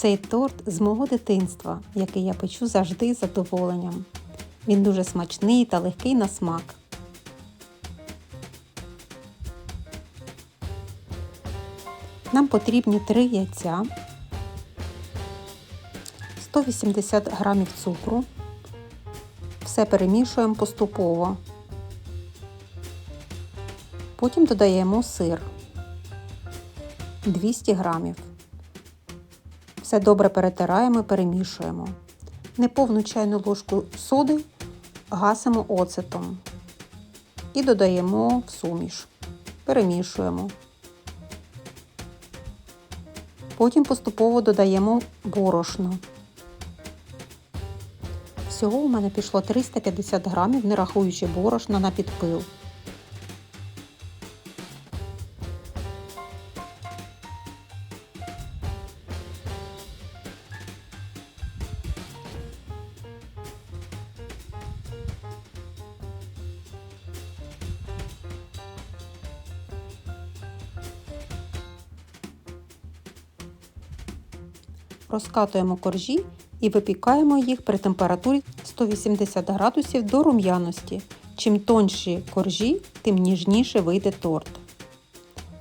Цей торт з мого дитинства, який я печу завжди з задоволенням. Він дуже смачний та легкий на смак. Нам потрібні 3 яйця, 180 г цукру. Все перемішуємо поступово. Потім додаємо сир 200 грамів. Все добре перетираємо перемішуємо. Неповну чайну ложку соди гасимо оцетом і додаємо в суміш. Перемішуємо. Потім поступово додаємо борошно. Всього у мене пішло 350 грамів, не рахуючи борошна на підпил. Розкатуємо коржі і випікаємо їх при температурі 180 градусів до рум'яності. Чим тонші коржі, тим ніжніше вийде торт.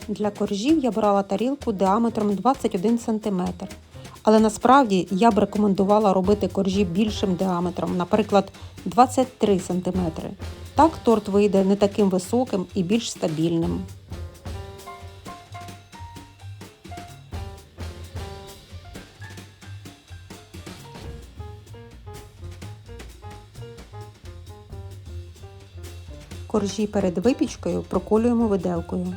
Для коржів я брала тарілку діаметром 21 см. Але насправді я б рекомендувала робити коржі більшим діаметром, наприклад, 23 см. Так торт вийде не таким високим і більш стабільним. Коржі перед випічкою проколюємо виделкою.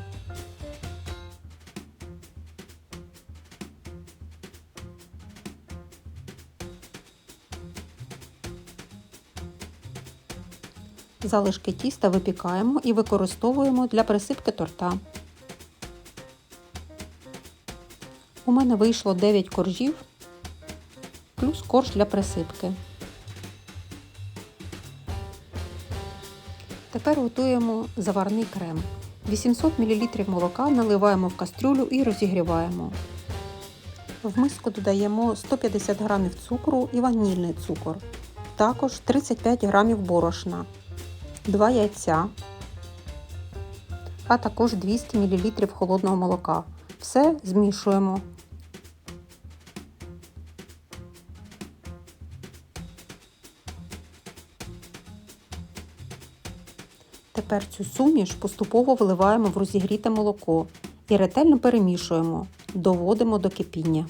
Залишки тіста випікаємо і використовуємо для присипки торта. У мене вийшло 9 коржів плюс корж для присипки. Тепер готуємо заварний крем. 800 мл молока наливаємо в кастрюлю і розігріваємо. В миску додаємо 150 г цукру і ванільний цукор, також 35 г борошна, 2 яйця, а також 200 мл холодного молока. Все змішуємо. Тепер цю суміш поступово вливаємо в розігріте молоко і ретельно перемішуємо, доводимо до кипіння.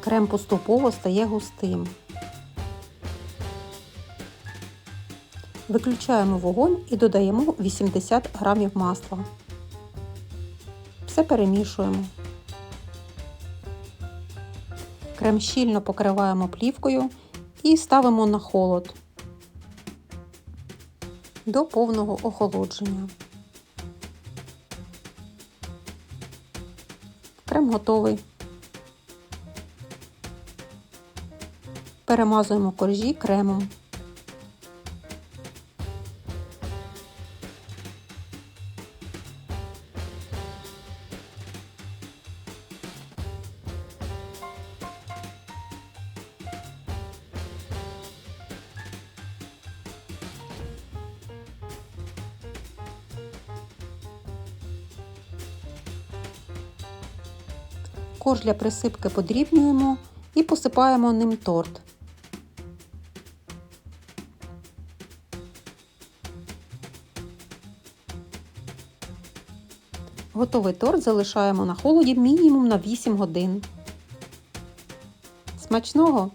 Крем поступово стає густим. Виключаємо вогонь і додаємо 80 г масла. Все перемішуємо. Крем щільно покриваємо плівкою і ставимо на холод до повного охолодження. Крем готовий. Перемазуємо коржі кремом. Корж для присипки подрібнюємо і посипаємо ним торт. Готовий торт залишаємо на холоді мінімум на 8 годин. Смачного!